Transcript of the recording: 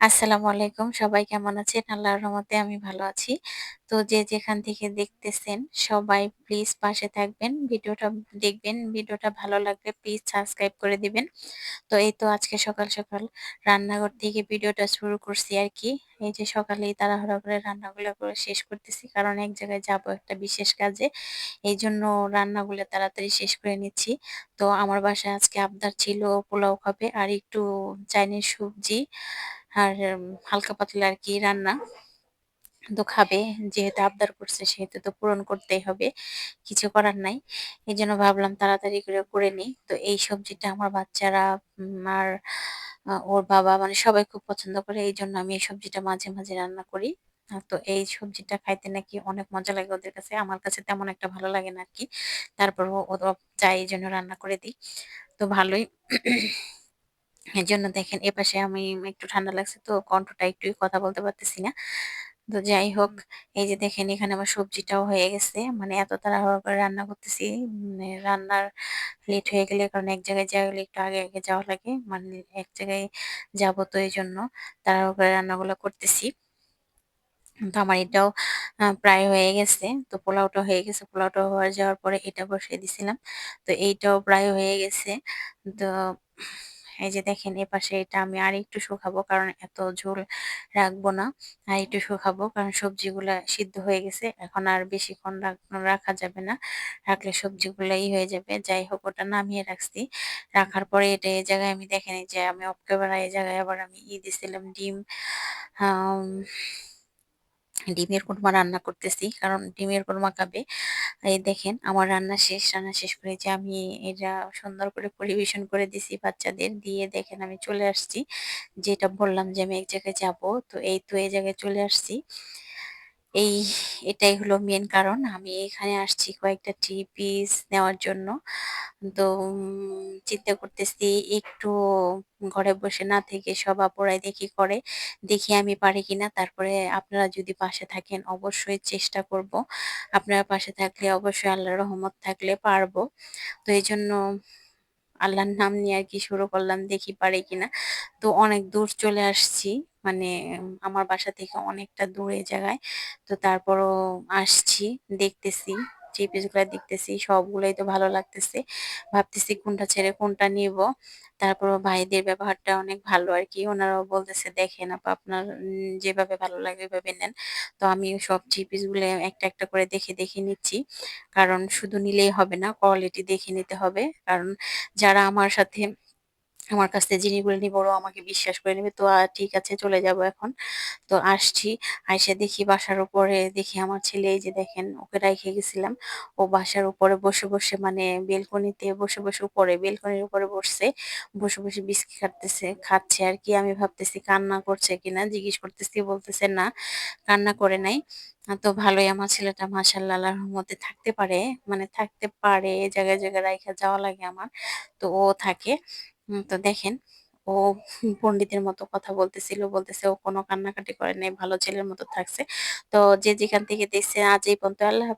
আসসালামু আলাইকুম। সবাই কেমন আছেন? আল্লাহর রহমতে আমি ভালো আছি। তো যে যেখান থেকে দেখতেছেন সবাই প্লিজ পাশে থাকবেন। ভিডিওটা দেখবেন। ভিডিওটা ভালো লাগবে প্লিজ সাবস্ক্রাইব করে দিবেন। তো এই তো আজকে সকাল, সকাল রান্নাঘর থেকে ভিডিওটা শুরু করছি আর কি এই যে সকালেই তাড়াহুড়া করে রান্নাগুলো করে শেষ করতেছি। কারণ এক জায়গায় যাব একটা বিশেষ কাজে। এই জন্য রান্নাগুলো তাড়াতাড়ি শেষ করে নিচ্ছি। তো আমার বাসায় আজকে আবদার ছিল পোলাও খাবে আর একটু চাইনিজ সবজি আর হালকা পাতলা আর কি রান্না। তো খাবে। যেহেতু আবদার করছে সেহেতু তো পূরণ করতেই হবে। কিছু করার নাই। এই জন্য ভাবলাম তাড়াতাড়ি করে, করে নিই। তো এই সবজিটা আমার বাচ্চারা আর ওর বাবা মানে সবাই খুব পছন্দ করে। এই জন্য আমি এই সবজিটা মাঝে, মাঝে রান্না করি। তো এই সবজিটা খাইতে নাকি অনেক মজা লাগে ওদের কাছে। আমার কাছে তেমন একটা ভালো লাগে না আরকি। তারপরেও ওরা চায় জন্য রান্না করে দিই তো ভালোই এজন্য দেখেন এপাশে আমি একটু ঠান্ডা লাগছে তো কণ্ঠটা একটু কথা বলতে পারতেছি না। তো যাই হোক এই যে দেখেন এখানে আমার সবজিটাও হয়ে গেছে। মানে এত তাড়াহুড়া করে রান্না করতেছি। মানে রান্নার লেট হয়ে গেলে কারণ এক জায়গায় যাওয়া গেলে একটু আগে, আগে যাওয়া লাগে। মানে এক জায়গায় যাব তো এজন্য তাড়াহুড়া করে রান্নাগুলো করতেছি। তো আমার এটাও প্রায় হয়ে গেছে। তো পোলাওটা হয়ে গেছে। পোলাওটা হয়ে যাওয়ার পরে এটা বসিয়ে দিছিলাম। তো এইটাও প্রায় হয়ে গেছে। তো এই যে দেখেন এপাশে এটা আমি আরেকটু শুকাবো, কারণ এত ঝোল রাখব না। আর একটু শুকাবো, কারণ সবজিগুলা সিদ্ধ হয়ে গেছে। এখন আর বেশিক্ষণ রাখা যাবে না। রাখলে সবজিগুলা ই হয়ে যাবে। যাই হোক, ওটা নামিয়ে রাখছি। রাখার পরে এটা এই জায়গায় আমি দেখেন যে আমি অফ এই জায়গায় আবার আমি ই দিছিলাম ডিম ডিমের কোরমা রান্না করতেছি। কারণ ডিমের কোরমা খাবে। এই দেখেন, আমার রান্না শেষ। রান্না শেষ করে যে আমি এটা সুন্দর করে পরিবেশন করে দিছি বাচ্চাদের। দিয়ে দেখেন আমি চলে আসছি। যেটা বললাম যে আমি এক জায়গায় যাব। তো এই তো এই জায়গায় চলে আসছি। এই, এটাই হলো মেন কারণ। আমি এখানে আসছি কয়েকটা থ্রি পিস নেওয়ার জন্য। তো চিন্তা করতেছি একটু ঘরে বসে না থেকে সব আপুরাই দেখি করে। দেখি আমি পারি কিনা। তারপরে আপনারা যদি পাশে থাকেন অবশ্যই চেষ্টা করব। আপনারা পাশে থাকলে অবশ্যই আল্লাহর রহমত থাকলে পারব। তো এই জন্য আল্লাহর নাম নিয়ে আর কি শুরু করলাম, দেখি পারি কিনা। তো অনেক দূর চলে আসছি। মানে আমার বাসা থেকে অনেকটা দূরে জায়গায়। তো তারপরও আসছি, দেখতেছি। থ্রি পিসগুলা দেখতেছি। সবগুলাই তো ভালো লাগতেছে। ভাবতেছি কোনটা ছেড়ে কোনটা নিব তারপর ভাইদের ব্যবহারটা অনেক ভালো আর কি উনারাও বলতেছে, "দেখেন আপা আপনার যেভাবে ভালো লাগে ওইভাবে নেন।" তো আমিও সব থ্রি পিসগুলো একটা, একটা করে দেখে, দেখে নিচ্ছি। কারণ শুধু নিলেই হবে না, কোয়ালিটি দেখে নিতে হবে। কারণ যারা আমার সাথে আমার কাছ থেকে জিনিসগুলো নিবে আমাকে বিশ্বাস করে নিবে। তো ঠিক আছে চলে যাব এখন। তো আসছি। আইসে দেখি বাসার উপরে দেখি আমার ছেলে এই যে দেখেন ওকে রাইখে গেছিলাম। ও বাসার উপরে বসে, বসে মানে বেলকনিতে বসে, বসে উপরে বেলকনির উপরে বসছে। বসে, বসে বিস্কিট খাটতেছে খাচ্ছে আর কি আমি ভাবতেছি কান্না করছে কিনা। জিজ্ঞেস করতেছি বলতেছে, "না, কান্না করে নাই।" তো ভালোই আমার ছেলেটা আল্লাহর রহমতে থাকতে পারে। মানে থাকতে পারে। জায়গায়, জায়গায় রাইখা যাওয়া লাগে আমার। তো ও থাকে। তো দেখেন, ও পন্ডিতের মতো কথা বলতেছিল। বলতেছে ও কোনো কান্নাকাটি করে নাই। ভালো ছেলের মতো থাকছে। তো যে যেখান থেকে দেখছে, আজ এই পর্যন্ত। আল্লাহ।